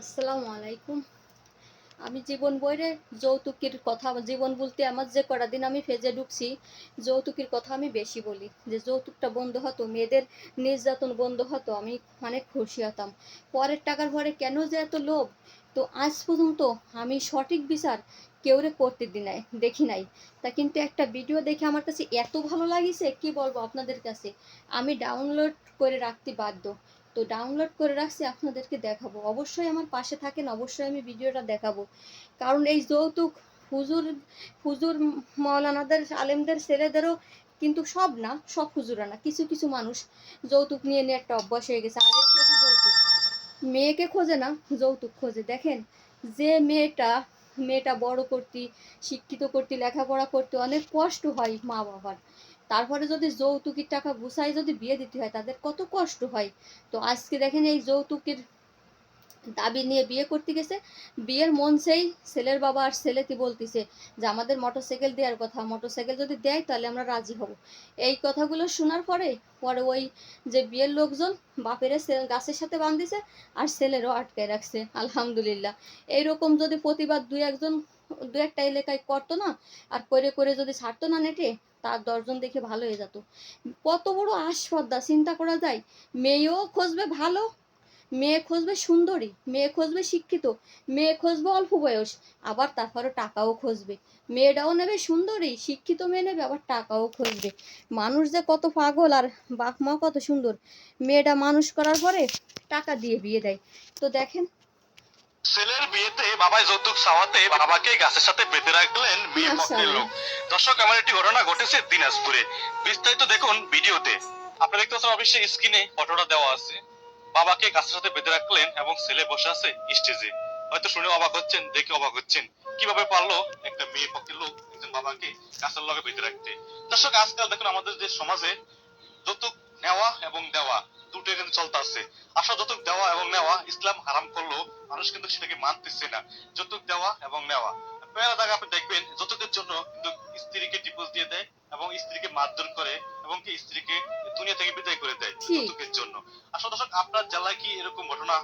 আসসালামু আলাইকুম। আমি জীবন বইরে যৌতুকের কথা, জীবন বলতে আমার যে কটা দিন আমি ফেজে ঢুকছি, যৌতুকের কথা আমি বেশি বলি। যে যৌতুকটা বন্ধ হতো, মেয়েদের নির্যাতন বন্ধ হতো, আমি অনেক খুশি হতাম। পরের টাকার ভরে কেন যে এত লোভ? তো আজ পর্যন্ত আমি সঠিক বিচার কেউরে করতে দি নাই, দেখি নাই। তা কিন্তু একটা ভিডিও দেখে আমার কাছে এত ভালো লাগিছে, কি বলব আপনাদের কাছে? আমি ডাউনলোড করে রাখতে বাধ্য। তো ডাউনলোড করে রাখছি, আপনাদেরকে দেখাবো। অবশ্যই আমার পাশে থাকেন, অবশ্যই আমি ভিডিওটা দেখাবো। কারণ এই যৌতুক হুজুর হুজুর মৌলানাদের আলেমদের ছেলেদেরও কিন্তু সব না, সব হুজুরা না, কিছু কিছু মানুষ যৌতুক নিয়ে নিয়ে একটা অভ্যাস হয়ে গেছে। আগে খোঁজে যৌতুক, মেয়েকে খোঁজে না, যৌতুক খোঁজে। দেখেন, যে মেয়েটা মেয়েটা বড় করতে, শিক্ষিত করতে, লেখাপড়া করতে, অনেক কষ্ট হয় মা বাবার তারপরে যদি যৌতুকের টাকা গুছাই যদি বিয়ে দিতে হয়, তাদের কত কষ্ট হয়। তো আজকে দেখেন এই যৌতুকের দাবি নিয়ে বিয়ে করতে গেছে। বিয়ের মন সেই ছেলের বাবা আর ছেলেটি বলতেছে যে, আমাদের মোটরসাইকেল দেওয়ার কথা। মোটরসাইকেল যদি দেয়, তাহলে আমরা রাজি হব। এই কথাগুলো শোনার পরে পরে ওই যে বিয়ের লোকজন বাপেরে গাছের সাথে বাঁধিছে আর ছেলেরও আটকায় রাখছে। আলহামদুলিল্লাহ। এইরকম যদি প্রতিবাদ দুই একজন, দু একটা এলাকায় করতো না, আর করে করে যদি ছাড়তো না নেটে তার দশজন দেখে ভালো হয়ে যেত। কত বড় আস্পর্ধা চিন্তা করা যায়, মেয়েও খুঁজবে ভালো, মেয়ে খুঁজবে সুন্দরী, মেয়ে খুঁজবে শিক্ষিত, মেয়ে খুঁজবে অল্প বয়স, আবার তারপরে টাকাও খুঁজবে। মেয়েটাও নেবে সুন্দরী, শিক্ষিত মেয়ে নেবে, আবার টাকাও খুঁজবে। মানুষ যে কত পাগল আর বাপ মা কত সুন্দর। মেয়েটা মানুষ করার পরে টাকা দিয়ে বিয়ে দেয়। তো দেখেন ছেলের বিয়েতে বাবাই যৌতুক চাওয়াতে বাবাকে গাছের সাথে বেঁধে রাখলেন বিয়ে পক্ষের লোক। দর্শক এমন একটি ঘটনা ঘটেছে দিনাজপুরে। বিস্তারিত দেখুন ভিডিওতে। আপনারা দেখতে পাচ্ছেন অবশ্যই স্ক্রিনে ফটোটা দেওয়া আছে। বাবাকে গাছের সাথে বেঁধে রাখলেন এবং ছেলে বসে আছে স্টেজে। হয়তো শুনে অবাক হচ্ছেন দেখে অবাক হচ্ছেন। কীভাবে পারল একটা মেয়ে পক্ষের লোক একজন বাবাকে গাছের লগে বেঁধে রাখতে? দর্শক আজকাল দেখুন আমাদের যে সমাজে যৌতুক নেওয়া এবং দেওয়া দুটো কিন্তু চলতে আছে। আসলে যৌতুক দেওয়া এবং নেওয়া ইসলাম হারাম করল মানুষ কিন্তু সেটাকে মানতেছে না। যৌতুক দেওয়া এবং নেওয়া। পেয়ারা জায়গা আপনি দেখবেন যৌতুকের জন্য কিন্তু স্ত্রীকে ডিভোর্স দিয়ে দেয় এবং স্ত্রীকে মারধর করে এবং কি স্ত্রীকে দুনিয়া থেকে বিদায় করে দেয়। যৌতুকের জন্য। আসলে দর্শক আপনার জেলায় কি এরকম ঘটনা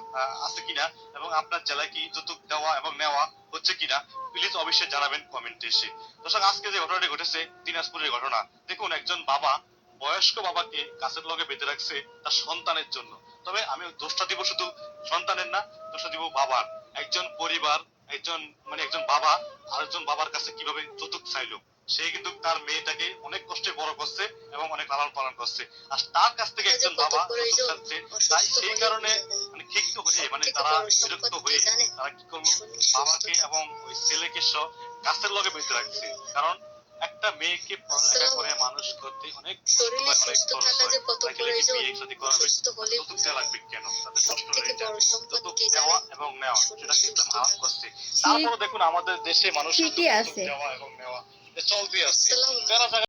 আছে কিনা এবং আপনার জেলায় কি যৌতুক দেওয়া এবং নেওয়া হচ্ছে কিনা প্লিজ অবশ্যই জানাবেন কমেন্টে এসে। দর্শক আজকে যে ঘটনাটি ঘটেছে দিনাজপুরের ঘটনা। দেখুন একজন বাবা বয়স্ক বাবাকে গাছের লগে বেঁধে রাখছে তার সন্তানের জন্য। তবে আমি দোষটা দিব শুধু সন্তানের না দোষটা দিব বাবার। একজন পরিবার একজন মানে একজন বাবা আরেকজন বাবার কাছে কীভাবে যৌতুক চাইলো সে কিন্তু তার মেয়েটাকে অনেক কষ্টে বড় করছে এবং অনেক লালন পালন করছে। আর তার কাছ থেকে একজন বাবা চাচ্ছে তাই সেই কারণে মানে ক্ষিপ্ত হয়ে মানে তারা বিরক্ত হয়ে তারা কি করল? বাবাকে এবং ওই ছেলেকে সহ গাছের লগে বেঁধে রাখছে। কারণ একটা মেয়েকে পড়ালেখা করে মানুষ করতে অনেক অনেক খরচ হয়। তাকে লেগে বিয়ে করাবে। দেওয়া লাগবে কেন? তাদের কষ্ট হয়ে যায় দেওয়া এবং নেওয়া সেটা ইসলাম হারাম করছে। তারপরে দেখুন আমাদের দেশে মানুষ কিন্তু। দেওয়া এবং নেওয়া চলতে আছে। আসসালামু যারা